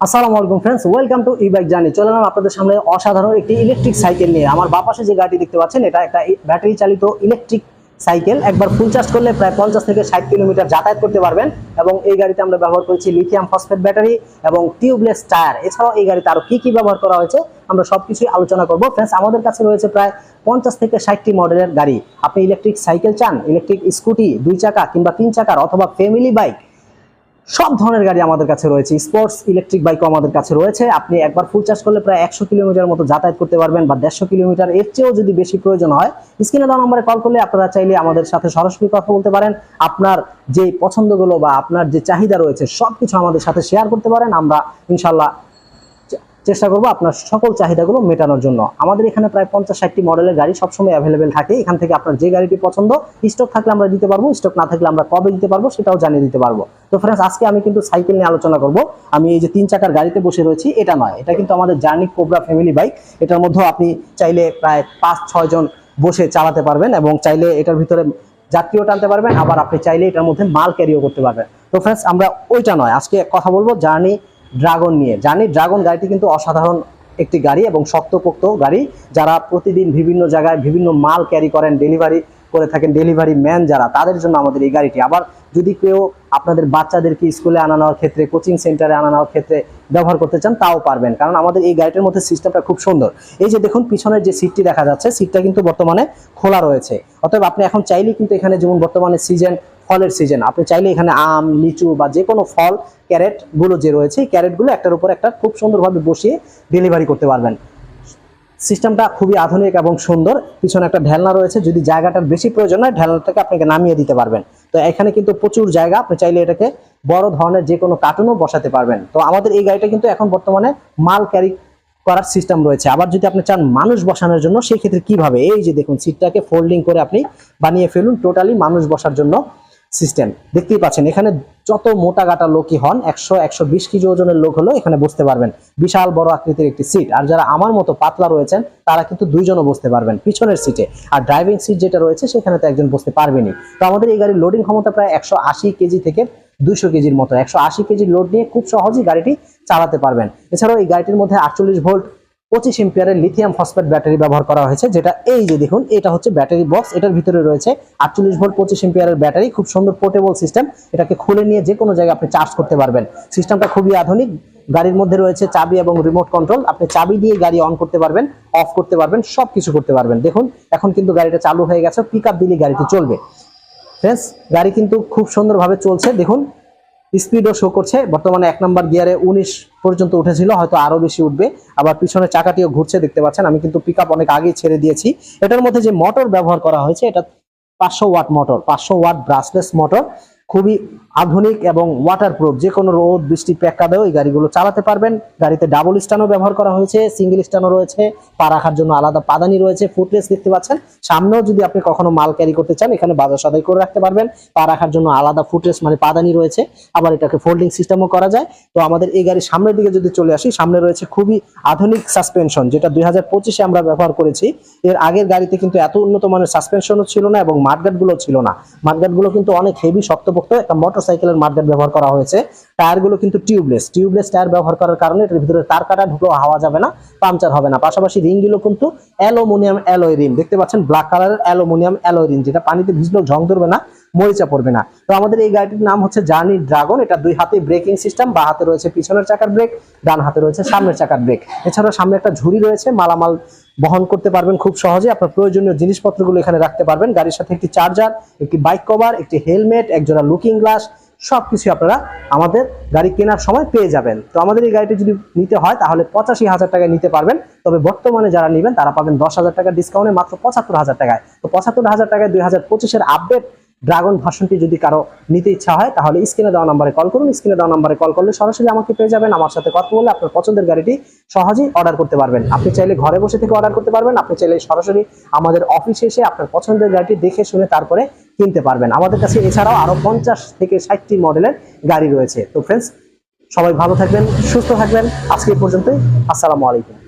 আসসালামু আলাইকুম friends welcome to E bike journey চলে আপনাদের সামনে অসাধারণ একটি ইলেকট্রিক সাইকেল নিয়ে। আমার বাপাশে যে গাড়ি দেখতে পাচ্ছেন, এটা একটা ব্যাটারি চালিত ইলেকট্রিক সাইকেল একবার ফুল চার্জ করলে প্রায় পঞ্চাশ থেকে ষাট কিলোমিটার যাতায়াত করতে পারবেন এবং এই গাড়িতে আমরা ব্যবহার করেছি লিথিয়াম ফসফেট ব্যাটারি এবং টিউবলেস টায়ার এছাড়াও এই গাড়িতে আরও কি কি ব্যবহার করা হয়েছে, আমরা সবকিছুই আলোচনা করব। ফ্রেন্ডস আমাদের কাছে রয়েছে প্রায় পঞ্চাশ থেকে ষাটটি মডেলের গাড়ি। আপনি ইলেকট্রিক সাইকেল চান ইলেকট্রিক স্কুটি দুই চাকা কিংবা তিন চাকার অথবা ফ্যামিলি বাইক সব ধরনের গাড়ি আমাদের কাছে রয়েছে। স্পোর্টস ইলেকট্রিক বাইকও আমাদের কাছে রয়েছে। আপনি একবার ফুল চার্জ করলে প্রায় একশো কিলোমিটার মতো যাতায়াত করতে পারবেন বা দেড়শো কিলোমিটার। এর চেয়েও যদি বেশি প্রয়োজন হয়, স্ক্রিনে দেওয়া নম্বরে কল করলে আপনারা চাইলে আমাদের সাথে সরাসরি কথা বলতে পারেন। আপনার যে পছন্দগুলো বা আপনার যে চাহিদা রয়েছে সব কিছু আমাদের সাথে শেয়ার করতে পারেন। আমরা ইনশাল্লাহ চেষ্টা করব আপনার সকল চাহিদাগুলো মেটানোর জন্য। আমাদের এখানে প্রায় পঞ্চাশ ষাটটি মডেলের গাড়ি সবসময় অ্যাভেলেবেল থাকে। এখান থেকে আপনার যে গাড়িটি পছন্দ স্টক থাকলে আমরা দিতে পারব স্টক না থাকলে আমরা কবে দিতে পারব সেটাও জানিয়ে দিতে পারব। তো ফ্রেন্ডস আজকে আমি কিন্তু সাইকেল নিয়ে আলোচনা করব। আমি এই যে তিন চাকার গাড়িতে বসে রয়েছি, এটা নয়। এটা কিন্তু আমাদের জার্নি কোবরা ফ্যামিলি বাইক এটার মধ্যে আপনি চাইলে প্রায় পাঁচ, ছয় জন বসে চালাতে পারবেন এবং চাইলে এটার ভিতরে যাত্রীও টানতে পারবেন। আবার আপনি চাইলে এটার মধ্যে মাল ক্যারিও করতে পারবেন। তো ফ্রেন্ডস আমরা ওইটা নয়। আজকে কথা বলব জার্নি ড্রাগন নিয়ে। জানি ড্রাগন গাড়িটি কিন্তু অসাধারণ একটি গাড়ি এবং শক্তপোক্ত গাড়ি। যারা প্রতিদিন বিভিন্ন জায়গায় বিভিন্ন মাল ক্যারি করেন, ডেলিভারি করে থাকেন, ডেলিভারি ম্যান যারা, তাদের জন্য আমাদের এই গাড়িটি। আবার যদি কেউ আপনাদের বাচ্চাদেরকে স্কুলে আনা নেওয়ার ক্ষেত্রে, কোচিং সেন্টারে আনা নেওয়ার ক্ষেত্রে ব্যবহার করতে চান, তাও পারবেন। কারণ আমাদের এই গাড়িটার মধ্যে সিস্টেমটা খুব সুন্দর। এই যে দেখুন, পিছনের যে সিটটি দেখা যাচ্ছে, সিটটা কিন্তু বর্তমানে খোলা রয়েছে। অতএব আপনি এখন চাইলেই কিন্তু এখানে যেমন বর্তমানে সিজন ফলের সিজন আপনি চাইলে এখানে আম, লিচু বা যে কোনো ফল ক্যারেটগুলো যে রয়েছে, এই ক্যারেটগুলো একটার উপর একটা খুব সুন্দরভাবে বসিয়ে ডেলিভারি করতে পারবেন। সিস্টেমটা খুবই আধুনিক এবং সুন্দর। পিছনে একটা ঢেলনা রয়েছে। যদি জায়গাটার বেশি প্রয়োজন হয়, ঢেলনাটাকে আপনাকে নামিয়ে দিতে পারবেন। তো এখানে কিন্তু প্রচুর জায়গা। আপনি চাইলে এটাকে বড় ধরনের যে কোনো কার্টুনও বসাতে পারবেন। তো আমাদের এই গাড়িটা কিন্তু এখন বর্তমানে মাল ক্যারি করার সিস্টেম রয়েছে। আবার যদি আপনি চান মানুষ বসানোর জন্য সেই ক্ষেত্রে কীভাবে? এই যে দেখুন সিটটাকে ফোল্ডিং করে আপনি বানিয়ে ফেলুন। টোটালি মানুষ বসার জন্য সিস্টেম। দেখতেই পাচ্ছেন, এখানে যত মোটা গাটা লোকই হন, একশো একশো বিশ কেজি ওজনের লোক হলেও এখানে বসতে পারবেন। বিশাল বড় আকৃতির একটি সিট। আর যারা আমার মতো পাতলা রয়েছেন, তারা কিন্তু দুইজনও বসতে পারবেন পিছনের সিটে। আর ড্রাইভিং সিট যেটা রয়েছে, সেখানে তো একজন বসতে পারবেনি তো আমাদের এই গাড়ির লোডিং ক্ষমতা প্রায় একশো আশি কেজি থেকে দুইশো কেজির মতো। একশো কেজির লোড নিয়ে খুব সহজেই গাড়িটি চালাতে পারবেন। এছাড়াও এই গাড়িটির মধ্যে আটচল্লিশ ভোল্ট পঁচিশ এম্পিয়ারের লিথিয়াম ফসফেট ব্যাটারি ব্যবহার করা হয়েছে, যেটা এই যে দেখুন, এটা হচ্ছে ব্যাটারি বক্স এটার ভিতরে রয়েছে আটচল্লিশ ভোল্ট পঁচিশ এম্পিয়ারের ব্যাটারি খুব সুন্দর পোর্টেবল সিস্টেম এটাকে খুলে নিয়ে যে কোনো জায়গায় আপনি চার্জ করতে পারবেন। সিস্টেমটা খুবই আধুনিক, গাড়ির মধ্যে রয়েছে চাবি এবং রিমোট কন্ট্রোল আপনি চাবি দিয়ে গাড়ি অন করতে পারবেন অফ করতে পারবেন সব কিছু করতে পারবেন। দেখুন, এখন কিন্তু গাড়িটা চালু হয়ে গেছে পিক আপ দিলে গাড়িটি চলবে। ফ্রেন্ডস গাড়ি কিন্তু খুব সুন্দরভাবে চলছে, দেখুন স্পিডও শো করছে। বর্তমানে এক নম্বর গিয়ারে উনিশ পর্যন্ত উঠেছিল, হয়তো আরও বেশি উঠবে। আবার পিছনে চাকাটিও ঘুরছে, দেখতে পাচ্ছেন। আমি কিন্তু পিক অনেক আগেই ছেড়ে দিয়েছি। এটার মধ্যে যে মোটর ব্যবহার করা হয়েছে, এটা পাঁচশো ওয়াট মোটর পাঁচশো ওয়াট ব্রাসলেস মোটর খুবই আধুনিক এবং ওয়াটারপ্রুফ যে কোনো রোদ, বৃষ্টি প্যাক্কাদেও এই গাড়িগুলো চালাতে পারবেন। গাড়িতে ডাবল স্ট্যান্ডও ব্যবহার করা হয়েছে সিঙ্গেল স্ট্যান্ডও রয়েছে। পা রাখার জন্য আলাদা পাদানি রয়েছে ফুটলেস দেখতে পাচ্ছেন। সামনেও যদি আপনি কখনো মাল ক্যারি করতে চান, এখানে বাজার সদাই করে রাখতে পারবেন। পা রাখার জন্য আলাদা ফুটলেস মানে পাদানি রয়েছে। আবার এটাকে ফোল্ডিং সিস্টেমও করা যায়। তো আমাদের এই গাড়ির সামনের দিকে যদি চলে আসি, সামনে রয়েছে খুবই আধুনিক সাসপেনশন যেটা দুই হাজার পঁচিশে আমরা ব্যবহার করেছি। এর আগের গাড়িতে কিন্তু এত উন্নত মানের সাসপেনশনও ছিল না এবং মাঠগাটগুলো ছিল না। মাঠগাটগুলো কিন্তু অনেক হেভি শক্তপোক্ত একটা মোটরসাইকেলের মার্কেট ব্যবহার করা হয়েছে। টায়ারগুলো কিন্তু টিউবলেস টিউবলেস টায়ার ব্যবহার করার কারণে এটার ভিতরে তার কাটা ঢুকলেও হাওয়া যাবে না, পাংচার হবে না। পাশাপাশি রিংগুলো কিন্তু অ্যালুমিনিয়াম অ্যালয় রিম দেখতে পাচ্ছেন ব্ল্যাক কালারের অ্যালুমিনিয়াম অ্যালয় রিম যেটা পানিতে ভিজলেও ঝং ধরবে না। মরিচা পড়বে না। তো আমাদের এই গাড়িটির নাম হচ্ছে জার্নি ড্রাগন এটা দুই হাতে ব্রেকিং সিস্টেম বা হাতে রয়েছে পিছনের চাকার ব্রেক ডান হাতে রয়েছে সামনের চাকার ব্রেক এছাড়াও সামনে একটা ঝুড়ি রয়েছে, মালামাল বহন করতে পারবেন খুব সহজে। আপনার প্রয়োজনীয় জিনিসপত্রগুলো এখানে রাখতে পারবেন। গাড়ির সাথে একটি চার্জার একটি বাইক কভার একটি হেলমেট একজোড়া লুকিং গ্লাস সব সবকিছু আপনারা আমাদের গাড়ি কেনার সময় পেয়ে যাবেন। তো আমাদের এই গাড়িটি যদি নিতে হয়, তাহলে পঁচাশি হাজার টাকায় নিতে পারবেন। তবে বর্তমানে যারা নেবেন, তারা পাবেন দশ হাজার টাকা ডিসকাউন্টে মাত্র পঁচাত্তর হাজার টাকায়। তো পঁচাত্তর হাজার টাকায় দুই হাজার পঁচিশের আপডেট ড্রাগন ভাষণটি যদি কারও নিতে ইচ্ছা হয়, তাহলে স্ক্রিনে দেওয়া নাম্বারে কল করুন। স্ক্রিনে দেওয়া নাম্বারে কল করলে সরাসরি আমাকে পেয়ে যাবেন। আমার সাথে কথা বলে আপনার পছন্দের গাড়িটি সহজেই অর্ডার করতে পারবেন। আপনি চাইলে ঘরে বসে থেকে অর্ডার করতে পারবেন। আপনি চাইলে সরাসরি আমাদের অফিসে এসে আপনার পছন্দের গাড়িটি দেখে শুনে তারপরে কিনতে পারবেন। আমাদের কাছে এছাড়াও আরও পঞ্চাশ থেকে ষাটটি মডেলের গাড়ি রয়েছে। তো ফ্রেন্ডস সবাই ভালো থাকবেন, সুস্থ থাকবেন। আজকে পর্যন্তই। আসসালামু আলাইকুম।